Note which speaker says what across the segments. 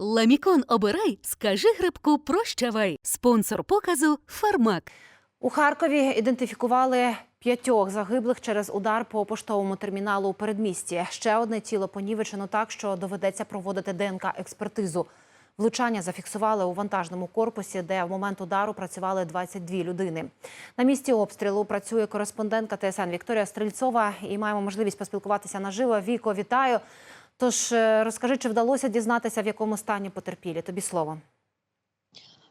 Speaker 1: Ламікон обирай, скажи грибку прощавай. Спонсор показу Фармак.
Speaker 2: У Харкові ідентифікували п'ятьох загиблих через удар по поштовому терміналу у передмісті. Ще одне тіло понівечено так, що доведеться проводити ДНК-експертизу. Влучання зафіксували у вантажному корпусі, де в момент удару працювали 22 людини. На місці обстрілу працює кореспондентка ТСН Вікторія Стрільцова і маємо можливість поспілкуватися наживо. Віко, вітаю. Тож е, розкажи, чи вдалося дізнатися, в якому стані потерпілі? Тобі слово.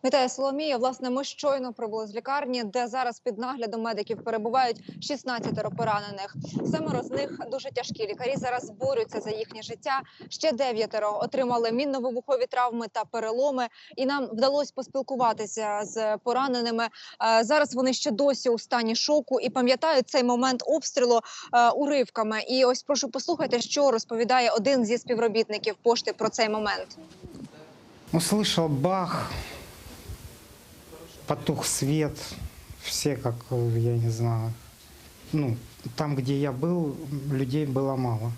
Speaker 3: Вітаю, Соломія. Власне, ми щойно прибули з лікарні, де зараз під наглядом медиків перебувають 16 поранених. Семеро з них дуже тяжкі. Лікарі зараз борються за їхнє життя. Ще дев'ятеро отримали мінно-вибухові травми та переломи. І нам вдалося поспілкуватися з пораненими. Е, Зараз вони ще досі у стані шоку і пам'ятають цей момент обстрілу е, уривками. І ось прошу послухайте, що розповідає один зі співробітників пошти про цей момент.
Speaker 4: Услышал бах, потух свет, все как, я не знаю, ну, там, где я был, людей было мало.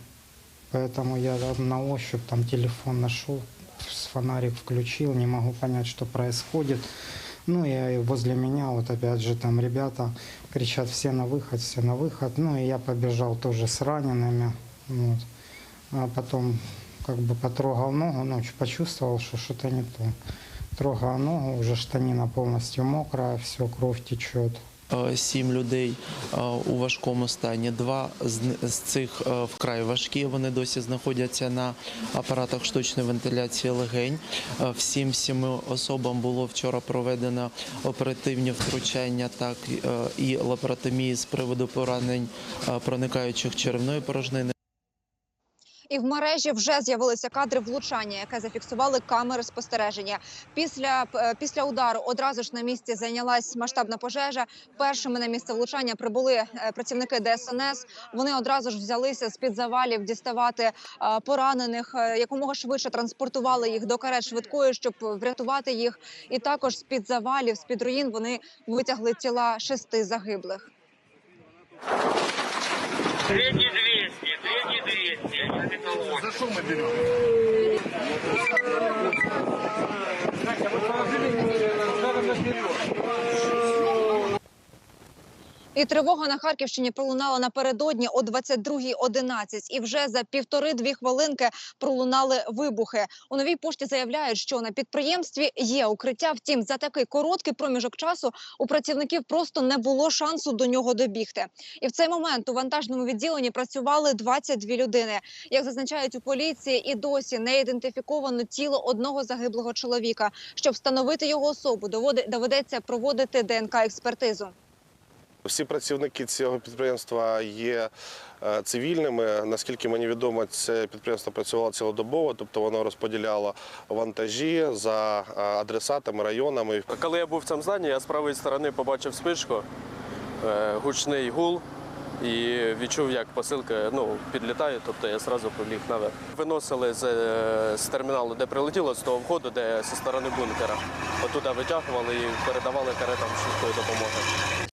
Speaker 4: Поэтому я на ощупь там телефон нашел, фонарик включил, не могу понять, что происходит. Ну и возле меня вот опять же там ребята кричат все на выход, все на выход. Ну и я побежал тоже с ранеными. Вот. А потом как бы потрогал ногу, ну, почувствовал, что что-то не то. Трогал ногу, уже штанина полностью мокрая, все, кровь течет.
Speaker 5: Е, Сім людей е, у важкому стані. Два з цих е, вкрай важкі. Вони досі знаходяться на апаратах штучної вентиляції легень. Всім сіми особам було вчора проведено оперативні втручання, так і лапаротомії з приводу поранень проникаючих черевної порожнини.
Speaker 3: І в мережі вже з'явилися кадри влучання, яке зафіксували камери спостереження. Після е, після удару одразу ж на місці зайнялась масштабна пожежа. Першими на місце влучання прибули е, працівники ДСНС. Вони одразу ж взялися з під завалів діставати е, поранених, якомога швидше транспортували їх до карет швидкої, щоб врятувати їх. І також з під завалів, з під руїн вони витягли тіла шести загиблих.
Speaker 6: Средний 200, средний 200. Металлург.
Speaker 7: За что мы берем?
Speaker 3: І тривога на Харківщині пролунала напередодні о 22.11. І вже за півтори-дві хвилинки пролунали вибухи. У новій пошті заявляють, що на підприємстві є укриття. Втім, за такий короткий проміжок часу у працівників просто не було шансу до нього добігти. І в цей момент у вантажному відділенні працювали 22 людини. Як зазначають у поліції, і досі не ідентифіковано тіло одного загиблого чоловіка. Щоб встановити його особу, доведеться проводити ДНК експертизу.
Speaker 8: Всі працівники цього підприємства є е, цивільними. Наскільки мені відомо, це підприємство працювало цілодобово, тобто воно розподіляло вантажі за е, адресатами, районами.
Speaker 9: Коли я був в цьому зданні, я з правої сторони побачив спишку, е, гучний гул і відчув, як посилка ну, підлітає, тобто я одразу побіг наверх. Виносили з, з терміналу, де прилетіло, з того входу, де зі сторони бункера. Отуда витягували і передавали каретам швидкої допомоги.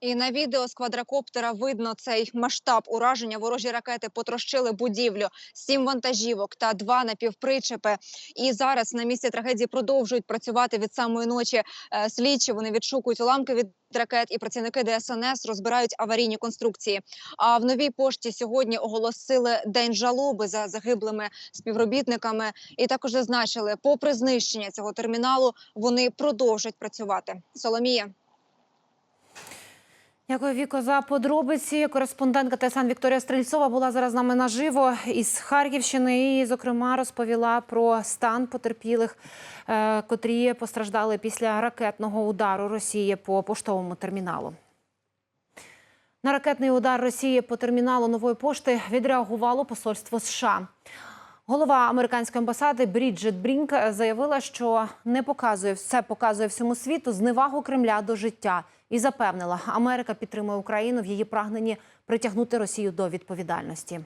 Speaker 3: І на відео з квадрокоптера видно цей масштаб ураження. Ворожі ракети потрощили будівлю, сім вантажівок та два напівпричепи. І зараз на місці трагедії продовжують працювати від самої ночі. е, Слідчі вони відшукують уламки від ракет, і працівники ДСНС розбирають аварійні конструкції. А в новій пошті сьогодні оголосили день жалоби за загиблими співробітниками. І також зазначили, попри знищення цього терміналу, вони продовжують працювати. Соломія.
Speaker 2: Дякую, Віко, за подробиці. Кореспондентка ТСН Вікторія Стрільцова була зараз з нами наживо із Харківщини і, зокрема, розповіла про стан потерпілих, е, котрі постраждали після ракетного удару Росії по поштовому терміналу. На ракетний удар Росії по терміналу нової пошти відреагувало посольство США. Голова американської амбасади Бріджит Брінк заявила, що не показує все показує всьому світу зневагу Кремля до життя і запевнила, Америка підтримує Україну в її прагненні притягнути Росію до відповідальності.